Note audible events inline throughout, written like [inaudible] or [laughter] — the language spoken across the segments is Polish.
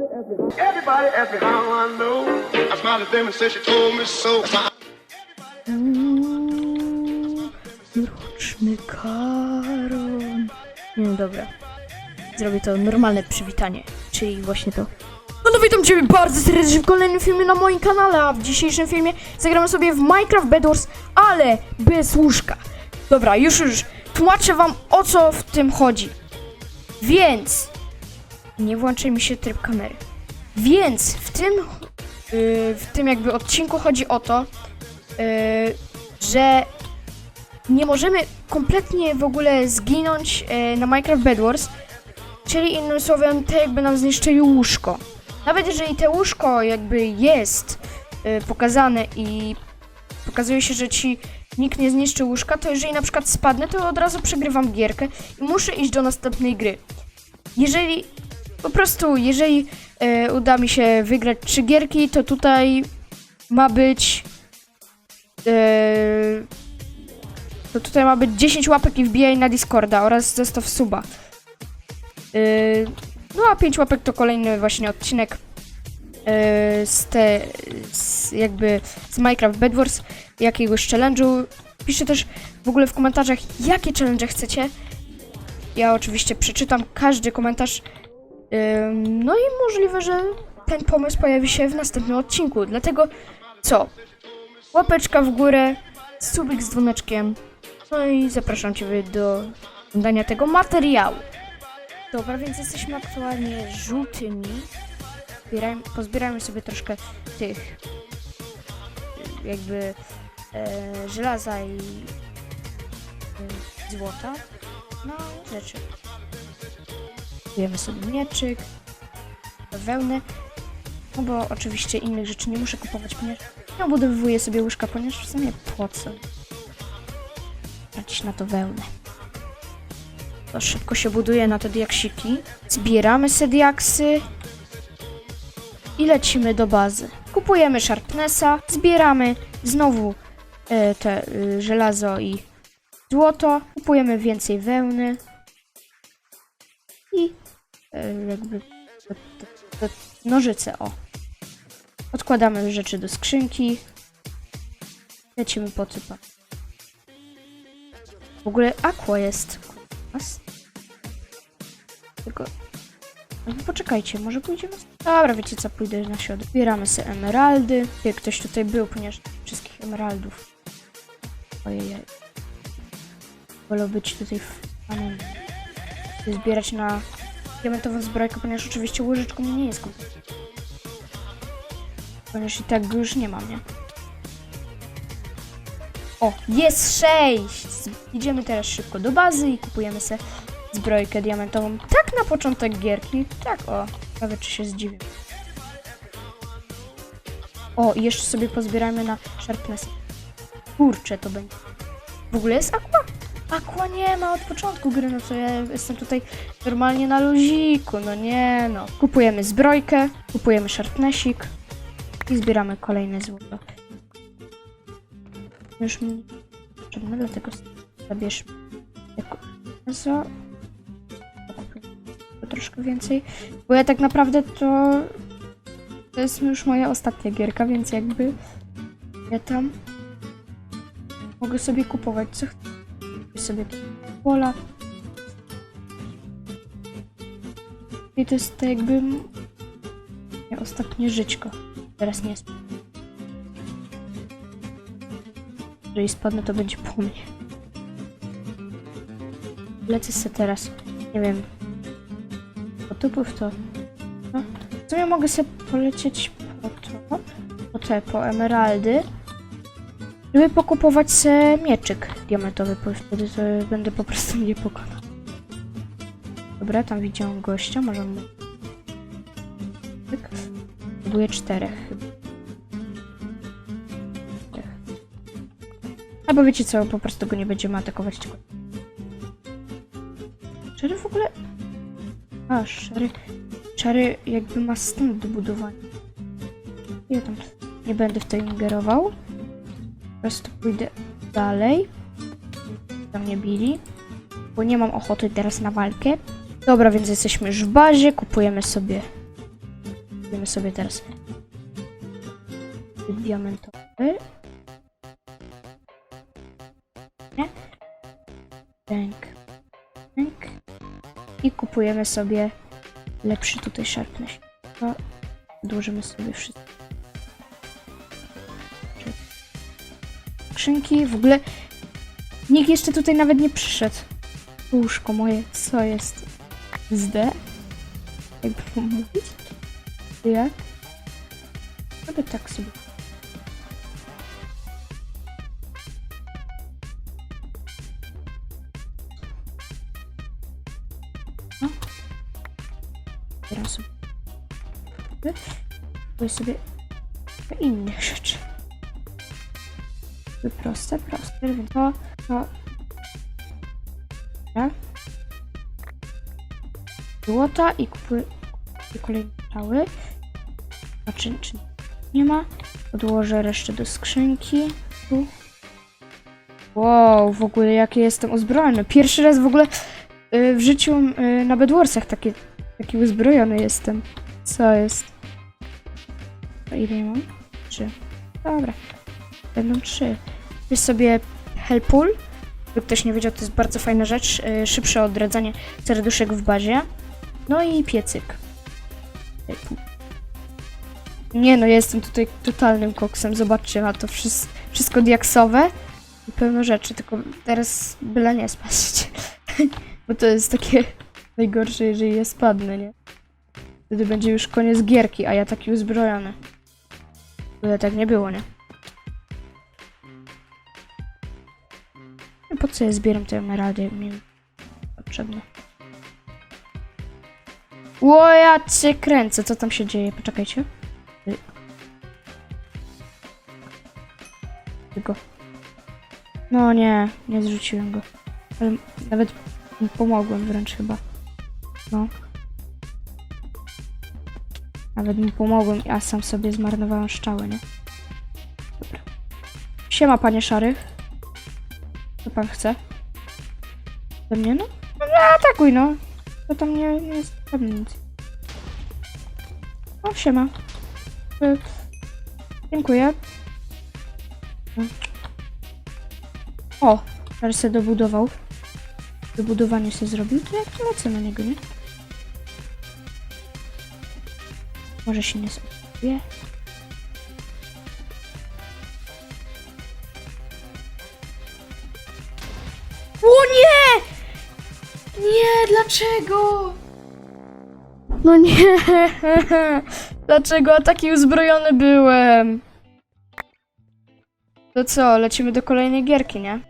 Everybody ask me how I know. I smiled at them and said she told me so. Mroczny. Nie, no dobra. Zrobię to normalne przywitanie, czyli właśnie to. No, no witam Ciebie bardzo serdecznie w kolejnym filmie na moim kanale, a w dzisiejszym filmie zagramy sobie w Minecraft Bed Wars, ale bez łóżka. Dobra, już już tłumaczę Wam o co w tym chodzi. Więc nie włączy mi się tryb kamery. Więc w tym, yy, w tym jakby odcinku chodzi o to, yy, że nie możemy kompletnie w ogóle zginąć e, na Minecraft Bed Wars, czyli innym słowem, te jakby nam zniszczyli łóżko. Nawet jeżeli te łóżko jakby jest e, pokazane i pokazuje się, że ci nikt nie zniszczy łóżka, to jeżeli na przykład spadnę, to od razu przegrywam gierkę i muszę iść do następnej gry. Jeżeli po prostu, jeżeli e, uda mi się wygrać trzy gierki, to tutaj ma być e, to tutaj ma być 10 łapek i wbijaj na Discorda oraz zestaw suba. Yy, no a 5 łapek to kolejny właśnie odcinek yy, z te, z jakby z Minecraft Bed Wars, jakiegoś challenge'u. Piszcie też w ogóle w komentarzach, jakie challenge chcecie. Ja oczywiście przeczytam każdy komentarz. No i możliwe, że ten pomysł pojawi się w następnym odcinku. Dlatego co? Łapeczka w górę, subik z dzwoneczkiem. No i zapraszam Ciebie do oglądania tego materiału. Dobra, więc jesteśmy aktualnie żółtymi. Zbierajmy, pozbierajmy sobie troszkę tych jakby e, żelaza i e, złota. No, rzeczy. Kupujemy sobie mieczyk, wełnę. No bo oczywiście innych rzeczy nie muszę kupować, ponieważ ja budowuję sobie łóżka, ponieważ w sumie po co? tracić na to wełnę. To szybko się buduje na te diaksiki. Zbieramy se diaksy i lecimy do bazy. Kupujemy Sharpnessa, zbieramy znowu e, te e, żelazo i złoto, kupujemy więcej wełny i jakby te, te nożyce, o. Odkładamy rzeczy do skrzynki, lecimy po typach. W ogóle aqua jest. Tylko. No poczekajcie, może pójdziemy. Dobra, wiecie co, pójdę na środek. Zbieramy sobie emeraldy. Jak ktoś tutaj był, ponieważ wszystkich emeraldów. Ojej. Wolę być tutaj w. Zbierać na diamentową zbrojkę, ponieważ oczywiście łyżeczką nie jest kompletnie. Ponieważ i tak już nie mam, nie? O, jest 6! Idziemy teraz szybko do bazy i kupujemy sobie zbrojkę diamentową. Tak na początek gierki. Tak, o. Prawie czy się zdziwię. O, i jeszcze sobie pozbieramy na Sharpness. Kurczę, to będzie. W ogóle jest Aqua? Aqua nie ma od początku gry, no to ja jestem tutaj normalnie na luziku, no nie no. Kupujemy zbrojkę, kupujemy Sharpnessik i zbieramy kolejne złoto. Już mi potrzebne, dlatego zabierzmy jako za troszkę więcej, bo ja tak naprawdę to to jest już moja ostatnia gierka, więc jakby ja tam mogę sobie kupować co chcę. Sobie pola. I to jest to jakby ostatnie żyćko. Teraz nie jest. Jeżeli spadnę, to będzie po mnie. Lecę sobie teraz, nie wiem, po typów to... No, w sumie mogę sobie polecieć po to, po te, po emeraldy, żeby pokupować sobie mieczyk diamentowy, bo wtedy to będę po prostu nie pokonał. Dobra, tam widziałem gościa, możemy... Tyk. Próbuję czterech chyba. Albo wiecie co, po prostu go nie będziemy atakować, tylko... Czary w ogóle... A, szary... Czary jakby ma stąd do budowania. Ja tam nie będę w to ingerował. Po prostu pójdę dalej. Tam mnie bili. Bo nie mam ochoty teraz na walkę. Dobra, więc jesteśmy już w bazie, kupujemy sobie Kupujemy sobie teraz diamentowy. Nie? Bęk. I kupujemy sobie lepszy tutaj sharpness. To odłożymy sobie wszystko. Skrzynki, w ogóle nikt jeszcze tutaj nawet nie przyszedł. Łóżko moje, co jest? Z D? Jakby to mówić? Jak? Sobie tak sobie. No. Zbieram sobie. Kupuję sobie inne rzeczy. Proste, proste, więc to, to. Tak. Złota i kupuję, kolejne stały. A czy, nie ma? Odłożę resztę do skrzynki. Tu. Wow, w ogóle jakie jestem uzbrojony. Pierwszy raz w ogóle y, w życiu y, na Bedwarsach taki, taki uzbrojony jestem. Co jest? To ile mam? Trzy. Dobra. Będą trzy. Jest sobie Hellpool. Gdyby ktoś nie wiedział, to jest bardzo fajna rzecz. y, Szybsze odradzanie serduszek w bazie. No i piecyk. Nie no, ja jestem tutaj totalnym koksem. Zobaczcie na to. Wszyst- wszystko diaksowe i pełno rzeczy, tylko teraz byle nie spaść. [laughs] Bo to jest takie najgorsze, jeżeli ja spadnę, nie? Wtedy będzie już koniec gierki, a ja taki uzbrojony. Byle tak nie było, nie? Po co ja zbieram te emeraldy, mi potrzebne? Ło, ja cię kręcę, co tam się dzieje? Poczekajcie. Y. Tylko. No nie, nie zrzuciłem go. Ale nawet pomogłem wręcz chyba. No. Nawet mu pomogłem, a sam sobie zmarnowałem szczałę, nie? Dobra. Siema, panie szary. Co pan chce? Do mnie, no? No, atakuj, no. To tam nie, nie jest pewne nic. O, siema. Y, dziękuję. O, teraz się dobudował. Dobudowanie się zrobił, to jak to lecę na niego, nie? Może się nie spróbuje. Dlaczego? No nie! [laughs] Dlaczego taki uzbrojony byłem? To co, lecimy do kolejnej gierki, nie?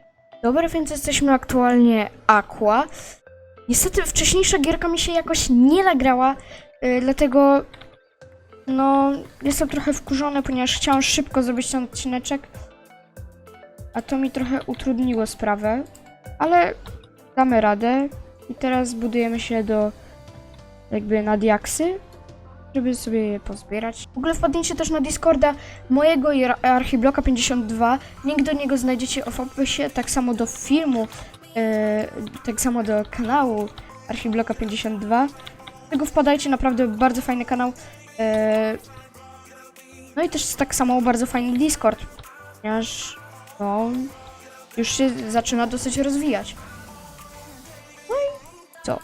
Dobra, więc jesteśmy aktualnie Aqua. Niestety wcześniejsza gierka mi się jakoś nie nagrała, yy, dlatego no jestem trochę wkurzony, ponieważ chciałam szybko zrobić ten odcineczek, a to mi trochę utrudniło sprawę, ale damy radę i teraz budujemy się do jakby na diaksy, żeby sobie je pozbierać. W ogóle wpadnijcie też na Discorda mojego i Ar- Archibloka 52. Link do niego znajdziecie w opisie, tak samo do filmu, e, tak samo do kanału Archibloka 52. Tego wpadajcie, naprawdę bardzo fajny kanał. E, no i też tak samo bardzo fajny Discord, ponieważ no, już się zaczyna dosyć rozwijać. Co?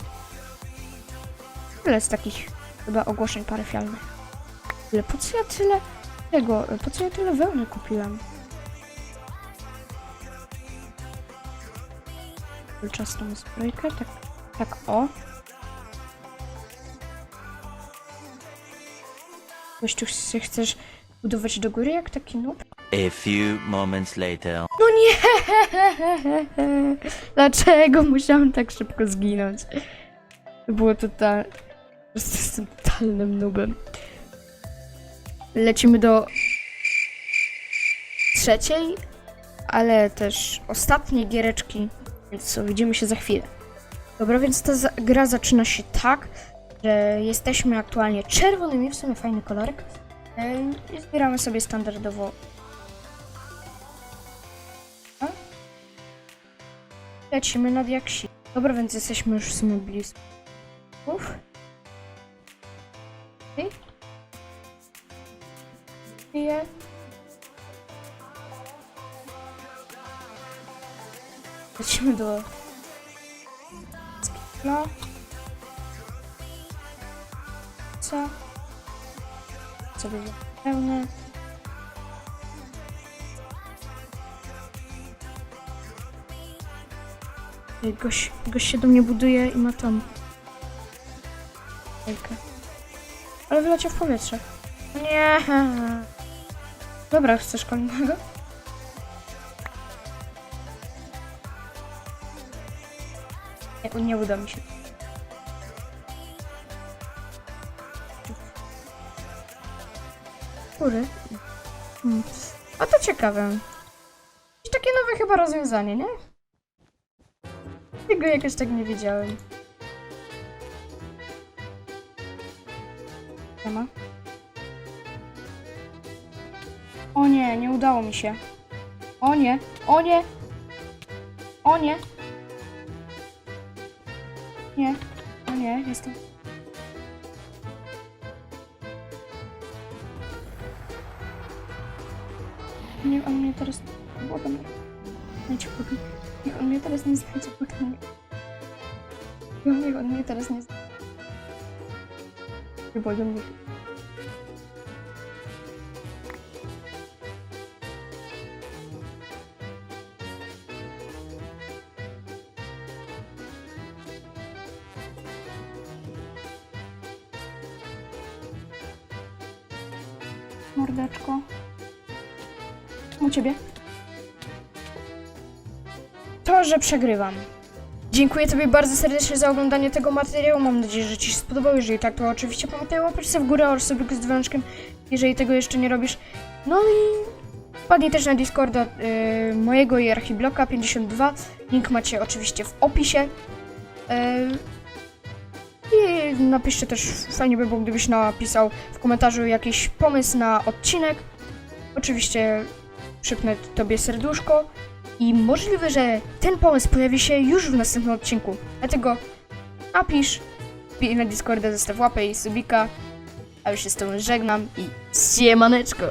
Tyle z takich chyba ogłoszeń parafialnych. Ale po co ja tyle tego, po co ja tyle wełny kupiłem? Czas tą zbrojkę, tak, tak o. Gościu, chcesz budować do góry jak taki noob? A few moments later. No nie! [laughs] Dlaczego musiałem tak szybko zginąć? To było total... Po jestem totalnym nubem. Lecimy do trzeciej, ale też ostatniej giereczki, więc co, widzimy się za chwilę. Dobra, więc ta za- gra zaczyna się tak, że jesteśmy aktualnie czerwonymi, w sumie fajny kolorek. Ym, I zbieramy sobie standardowo Lecimy nad jaksi. Dobra, więc jesteśmy już w sumie blisko. Uf. Je. Lecimy do skifla. Co? Co będzie pełne? Ej, Gość, gość się do mnie buduje i ma tam. Ale wyleciał w powietrze. Nie. Dobra, chcesz kolejnego? Nie, nie uda mi się. Kury. Hmm. A to ciekawe. I takie nowe chyba rozwiązanie, nie? Tego jakoś tak nie wiedziałem. Nie O nie, nie udało mi się. O nie, o nie. O nie. Nie, o nie, jestem. Nie, on mnie teraz... Błagam. Dajcie spokój. Niech on mnie teraz nie znajdzie, błagam. Niech on mnie teraz nie znajdzie. Błagam mnie. Mordeczko. U ciebie. Że przegrywam. Dziękuję Tobie bardzo serdecznie za oglądanie tego materiału. Mam nadzieję, że Ci się spodobał. Jeżeli tak, to oczywiście pamiętaj łapać sobie w górę oraz sobie z dzwoneczkiem, jeżeli tego jeszcze nie robisz. No i wpadnij też na Discorda y, mojego i Archibloka 52. Link macie oczywiście w opisie. Y, I napiszcie też, fajnie by było, gdybyś napisał w komentarzu jakiś pomysł na odcinek. Oczywiście przypnę Tobie serduszko i możliwe, że ten pomysł pojawi się już w następnym odcinku. Dlatego napisz, na Discorda, zostaw łapę i subika, a już się z Tobą żegnam i siemaneczko!